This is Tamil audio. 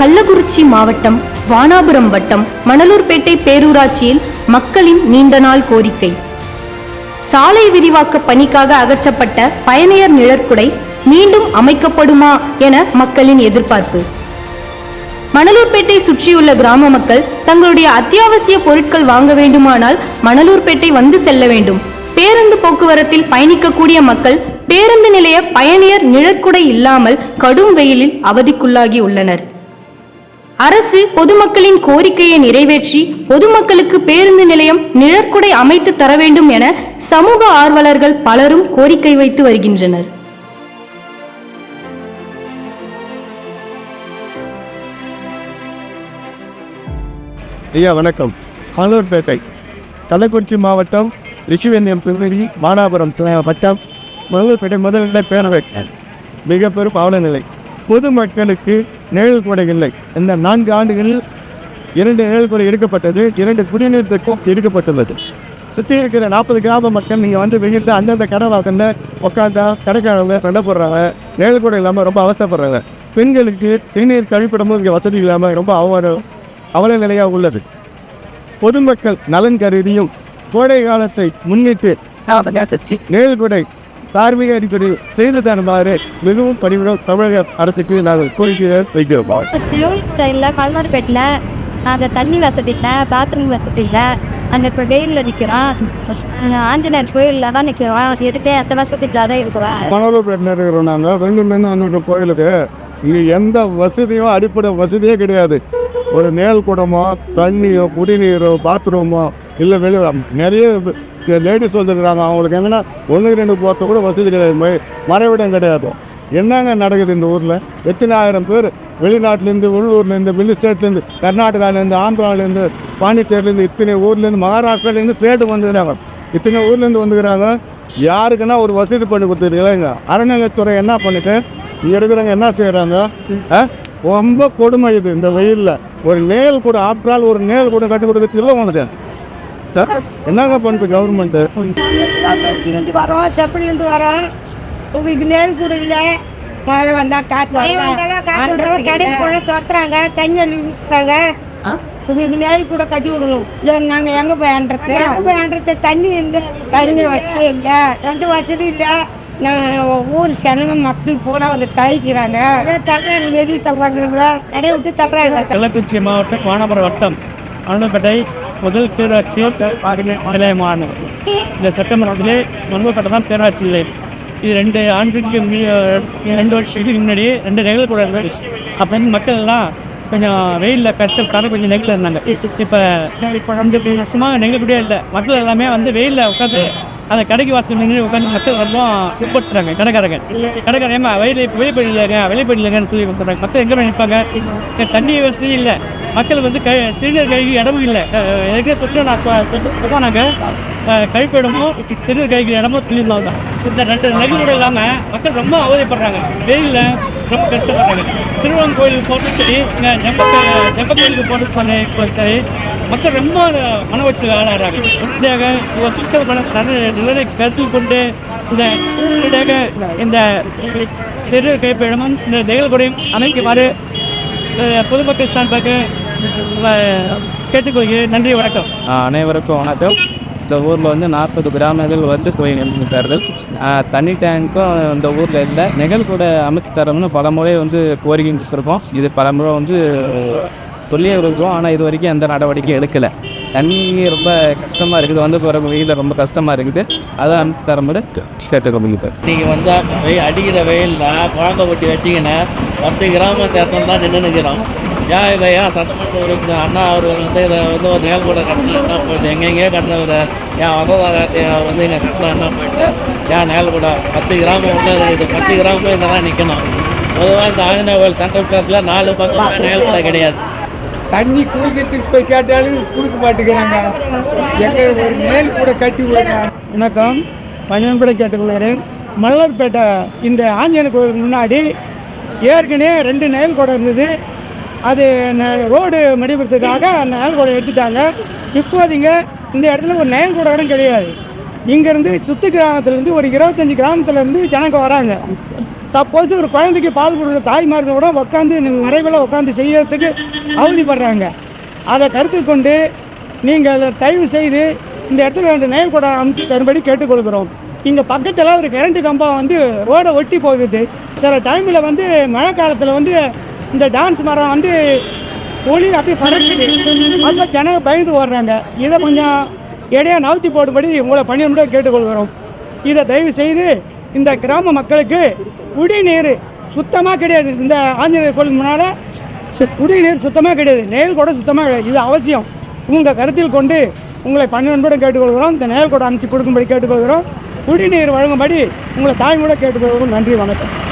கள்ளக்குறிச்சி மாவட்டம் வானாபுரம் வட்டம் மணலூர்பேட்டை பேரூராட்சியில் மக்களின் நீண்ட நாள் கோரிக்கை. சாலை விரிவாக்க பணிக்காக அகற்றப்பட்ட பயணியர் நிழற்குடை மீண்டும் அமைக்கப்படுமா என மக்களின் எதிர்பார்ப்பு. மணலூர்பேட்டை சுற்றியுள்ள கிராம மக்கள் தங்களுடைய அத்தியாவசிய பொருட்கள் வாங்க வேண்டுமானால் மணலூர்பேட்டை வந்து செல்ல வேண்டும். பேருந்து போக்குவரத்தில் பயணிக்கக்கூடிய மக்கள் பேருந்து நிலைய பயணியர் நிழற்குடை இல்லாமல் கடும் வெயிலில் அவதிக்குள்ளாகி உள்ளனர். அரசு பொதுமக்களின் கோரிக்கையை நிறைவேற்றி பொதுமக்களுக்கு பேருந்து நிலையம் நிழற்குடை அமைத்து தர வேண்டும் என சமூக ஆர்வலர்கள் பலரும் கோரிக்கை வைத்து வருகின்றனர். ஐயா வணக்கம். ஆலூர்பேட்டை கள்ளக்குறிச்சி மாவட்டம் ரிஷிவெண்ணியம் பிரிவி மானாபுரம் துணை- வட்டம் மங்களூர்பேட்டை முதல்நிலை பேரவை மிக பெரும் அவலநிலை பொதுமக்களுக்கு நிழல் கூட இல்லை. இந்த நான்கு ஆண்டுகளில் இரண்டு நிழல் கூட எடுக்கப்பட்டது இரண்டு குடிநீர் திட்டம் எடுக்கப்பட்டுள்ளது. சுற்றி இருக்கிற நாற்பது கிராம மக்கள் நீங்கள் வந்து வெயில் அந்தந்த கடை வாக்கல்ல உட்காந்தா கடைக்காரங்க சண்டை போடுறாங்க நிழல் கூட இல்லாமல் ரொம்ப அவஸ்தைப்படுறாங்க. பெண்களுக்கு சிறுநீர் கழிப்பிடமும் இங்கே வசதி இல்லாமல் ரொம்ப அவமானம் அவல நிலையாக உள்ளது. பொதுமக்கள் நலன் கருதியும் கோடை காலத்தை முன்னிட்டு நேர்கொடை தார்மீக அடிப்படையில் செய்து தருமாறு மிகவும் பணிவுடன் தமிழக அரசுக்கு நாங்கள் கோரிக்கையை வைக்கிறோம் இல்லை கல்வார்பேட்டில் நாங்கள் தண்ணி வசதி இல்லை பாத்ரூம் வசதி இல்லை அந்த இப்போ வெயிலில் நிற்கிறோம் ஆஞ்சநேயர் கோயிலில் தான் நிற்கிறோம் எதுக்கே எத்தனை வசதி இல்லாத இருக்கிறோம். மணலூர்பேட்டில் இருக்கிறோம் நாங்கள் வெள்ளூர்லேருந்து வந்துட்டு கோயிலுக்கு. இங்கே எந்த வசதியும் அடிப்படை வசதியே கிடையாது. ஒரு மேல் குடமோ தண்ணியோ குடிநீரோ பாத்ரூமோ இல்லை வெளியே நிறைய லேடிஸ் வந்துருக்குறாங்க. அவங்களுக்கு எங்கன்னா ஒன்று ரெண்டு போகிறத கூட வசதி கிடையாது. மறைவிடம் கிடையாது. என்னங்க நடக்குது இந்த ஊரில்? எத்தனை ஆயிரம் பேர் வெளிநாட்டிலேருந்து உள்ளூர்லேருந்து வெளி ஸ்டேட்லேருந்து கர்நாடகாலேருந்து ஆந்திராவிலேருந்து பாண்டிச்சேரிலேருந்து இத்தனை ஊர்லேருந்து மகாராஷ்டிராலேருந்து தேடு வந்துக்கிறாங்க இத்தனை ஊர்லேருந்து வந்துக்கிறாங்க யாருக்குன்னா ஒரு வசதி பண்ணி கொடுத்துருக்கீங்க. அறநிலையத்துறை என்ன பண்ணிட்டு இங்கே இருக்கிறவங்க என்ன செய்கிறாங்க ரொம்ப கொடுமை இது. இந்த வெயிலில். ஒரு நேல் கூட ஆப்டால் ஒரு நேல் கூட கட்டி கொடுக்க உனக்கு சார், என்னங்க பண்ணுது கவர்மெண்ட்டு இருந்து வரோம் செப்பலிருந்து வரோம். உங்களுக்கு நேர் கூட இல்லை மழை வந்தால் காற்று வந்தால் கடைக்கு கூட துரத்துறாங்க தண்ணி அள்ளி வீசுறாங்க. உங்களுக்கு நேர் கூட கட்டி விடணும் இல்லை நாங்கள் எங்கே போய் ஆண்டுறது எங்கே போய் ஆண்டுறது தண்ணி இல்லை. தண்ணி வசதி இல்லை. எந்த வசதி இல்லை. நான் ஊர் சனங்க மக்கள் பூரா வந்து தவிக்கிறாங்க தள்ளுறாங்க. வெளியே தள்ளுறாங்க. நிறைய விட்டு தள்ளுறாங்க. கள்ளக்குறிச்சி மாவட்டம் வானபுரம் வட்டம் அனுப்பேட்டை முதல் பேராட்சியும் நிலையமான இந்த செப்டம்பர் மாதத்திலே மண்புப்பேட்டை தான் பேராட்சி நிலையம் இது ரெண்டு ஆண்டுக்கு ரெண்டு வருஷத்துக்கு முன்னாடி ரெண்டு நிகழ்வு கூட அப்போ வந்து மக்கள் எல்லாம் கொஞ்சம் வெயிலில் கஷ்டப்பட்டாலும் கொஞ்சம் நெகில் இருந்தாங்க. இப்போ இப்போ ரெண்டு வருஷமாக நெகிழக்கூடியே இல்லை. மக்கள் எல்லாமே வந்து வெயிலில் உட்காந்து அந்த கடைக்கு வாசல் நின்று உட்காந்து மக்கள் ரொம்ப பின்பற்றுறாங்க கடைக்காரங்க. கடைக்காரங்க ஏமா வெயில் இப்போ வெளியே வெளிப்படியிலங்கன்னு சொல்லி கொடுத்துறாங்க மக்கள் எங்கே நிற்பாங்க தண்ணி வசதி இல்லை. மக்கள் வந்து கை சிறுநீர் கழிவு இடமும் இல்லை. எதுக்கே தொற்று நான் நாங்கள் கழிப்பிடமும் சிறுநீர் கழிவு இடமும் சொல்லியிருந்தாங்க தான் இந்த ரெண்டு நெகிழ்வுகள் இல்லாமல் மக்கள் ரொம்ப அவதிப்படுறாங்க. வெயிலில் ரொம்ப கஷ்டப்படுறாங்க திருவண்ண கோயிலுக்கு போட்டு சரி இங்கே ஜெம்ப ஜெம்ப கோயிலுக்கு போட்டு சொன்னேன் சரி மக்கள் ரொம்ப மன வச்சு ஆளாடுறாங்க உடனடியாக ஒரு சுத்தமான நிலையை கருத்தில் கொண்டு இந்த உடனடியாக இந்த சிறு கைப்பிடமும் இந்த நிகழ்வுகளையும் அமைக்குமாறு பொதுமக்கள் சார்பாக கேட்டுக்கொள்கிறேன். நன்றி வணக்கம். அனைவருக்கும் வணக்கம். இந்த ஊரில் வந்து நாற்பது கிராமங்கள் வச்சு துவங்கியிருக்கிறார்கள் தண்ணி டேங்க்கும் இந்த ஊரில் இல்லை. நிகழ்கூட அமைத்து தரோம்னு பல முறை வந்து கோரிக்கை வச்சுருக்கோம் இது பல முறை வந்து சொல்லியே இருக்கோம் ஆனால் இது வரைக்கும் எந்த நடவடிக்கையும் எடுக்கலை. தண்ணி ரொம்ப கஷ்டமாக இருக்குது. வந்து போகிற வெயிலில் ரொம்ப கஷ்டமாக இருக்குது. அதை அமைத்து தரும்போது கேட்டுக்கொள்கிறேன் நீங்கள் வந்து வெயில் அடிக்கிற வெயிலில் குழந்தை ஒட்டி வச்சிங்கன்னா பத்து கிராம சேர்த்தம் தான் நின்று நிற்கிறோம் ஏன் இதை ஏன் சட்டமன்ற உறுப்பினர் அண்ணா அவர் வந்து இதை வந்து ஒரு நிகழ் கூட கட்டணும் என்ன போயிட்டு எங்கெங்கேயோ கட்டினவர் ஏன் வகவாதத்தை வந்து இங்கே கட்டலாம் என்ன போயிட்டு ஏன் கூட பத்து கிராமம் உள்ள இது பத்து கிராமம் இதெல்லாம் நிற்கணும் பொதுவாக இந்த ஆஞ்சநேய கோயில் சென்ட்ரல் நாலு பக்கம் கூட கிடையாது. தண்ணி குடிக்கிறதுக்கு போய் கேட்டாலும் கொடுக்க மாட்டேங்கிறாங்க. எங்க ஒரு மேல் கூட கட்டி விடுங்க. வணக்கம். பஞ்சன்படை கேட்டுக்கொள்கிறேன். மல்லர்பேட்டை இந்த ஆஞ்சநேயர் கோயிலுக்கு முன்னாடி ஏற்கனவே ரெண்டு நயல் குடம் இருந்தது. அது ந- ரோடு மடிபடுறதுக்காக அந்த எடுத்துட்டாங்க. இப்போதைங்க இந்த இடத்துல ஒரு நயன்கூடம் இடம் கிடையாது. இங்கேருந்து சுத்து கிராமத்துலேருந்து ஒரு இருபத்தஞ்சி கிராமத்துலேருந்து ஜனங்க வராங்க. சப்போஸ் ஒரு குழந்தைக்கு பால் கொடுக்குற தாய்மார்கள் கூட உட்காந்து மறைவில் உட்காந்து செய்யறதுக்கு அவதிப்படுறாங்க. அதை கருத்தில் கொண்டு நீங்கள் அதை தயவு செய்து இந்த இடத்துல ரெண்டு நெல் கூட அமைச்சு தரும்படி கேட்டுக்கொள்கிறோம். இங்கே பக்கத்தில் ஒரு கரண்ட்டு கம்பம் வந்து ரோடை ஒட்டி போகுது. சில டைமில் வந்து மழை காலத்தில் வந்து இந்த டான்ஸ் மரம் வந்து ஒளி அப்படியே பறக்குது. அப்போ ஜனங்க பயந்து ஓடுறாங்க. இதை கொஞ்சம் இடையா நவுத்தி போடும்படி உங்களை பணியும்படி கேட்டுக்கொள்கிறோம். இதை தயவு செய்து இந்த கிராம மக்களுக்கு குடிநீர் சுத்தமாக கிடையாது. இந்த ஆஞ்சநேயர் கோயிலுக்கு முன்னால் சு- குடிநீர் சுத்தமாக கிடையாது. நெல் கூட சுத்தமாக கிடையாது. இது அவசியம். உங்கள் கருத்தில் கொண்டு உங்களை பன்னிரண்டு கேட்டுக்கொள்கிறோம். இந்த நெல் கூட கொடுக்கும்படி கேட்டுக்கொள்கிறோம். குடிநீர் வழங்கும்படி உங்களை தாய்மொழி கேட்டுக்கொள்கிறோம். நன்றி வணக்கம்.